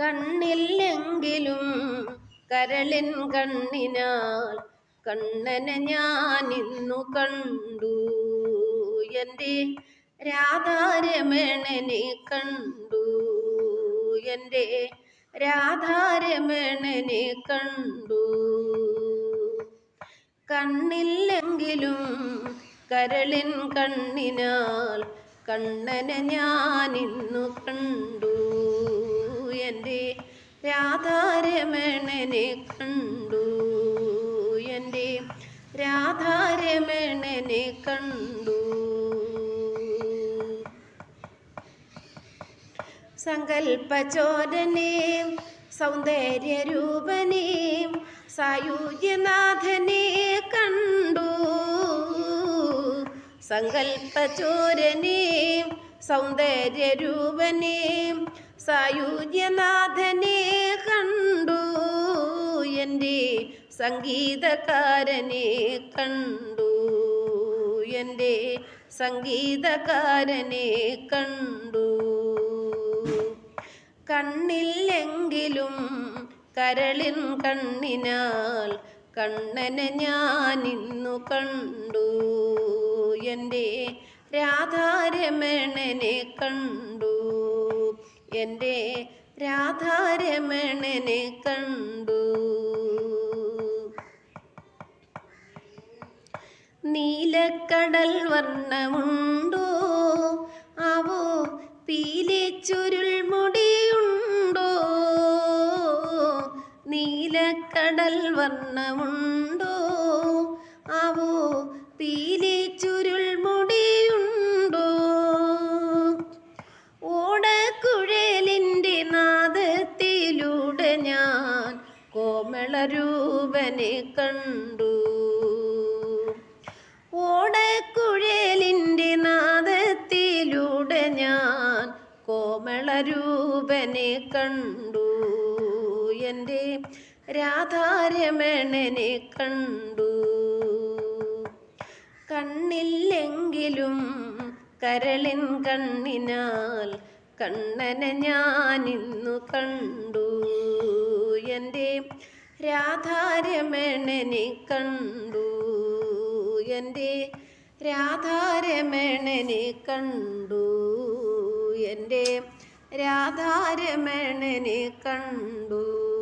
കണ്ണില്ലെങ്കിലും കരളിൻ കണ്ണിനാൽ കണ്ണനെ ഇന്നു കണ്ടു. എന്റെ രാധാരമണനെ കണ്ടു. എന്റെ രാധാരമണനെ കണ്ടു. കണ്ണില്ലെങ്കിലും കരളിൻ കണ്ണിനാൽ കണ്ണനെ ഇന്നു കണ്ടു. എന്റെ രാധാരമണനെ കണ്ടു. എന്റെ രാധാരമണനെ കണ്ടു. സങ്കൽപ്പചോരനെയും സൗന്ദര്യരൂപനെയും സായുജ്യനാഥനെ കണ്ടു. സങ്കൽപ്പചോരനെയും സൗന്ദര്യരൂപനെയും സായുജ്യനാഥനെ കണ്ടു. എന്റെ സംഗീതകാരനെ കണ്ടു. എന്റെ സംഗീതകാരനെ കണ്ടു. കണ്ണില്ലെങ്കിലും കരളിൻ കണ്ണിനാൽ കണ്ണനെ ഇന്നു കണ്ടു. എന്റെ രാധാരമണനെ കണ്ടു. എന്റെ രാധാരമണനെ കണ്ടു. നീലക്കടൽ വർണമുണ്ടോ? അവോ പീലെ ചുരുൾ മുടിയുണ്ടോ? നീലക്കടൽ വർണമുണ്ടോ? ഞാൻ കോമളരൂപനെ കണ്ടു. ഓടക്കുഴലിന്റെ നാദത്തിലൂടെ ഞാൻ കോമളരൂപനെ കണ്ടു. എന്റെ രാധാരമണനെ കണ്ടു. കണ്ണില്ലെങ്കിലും കരളിൻ കണ്ണിനാൽ കണ്ണനെ ഞാനിന്നു കണ്ടു. എന്റെ രാധാരമണനെ കണ്ടു. എന്റെ രാധാരമണനെ കണ്ടു. എന്റെ രാധാരമണനെ കണ്ടു.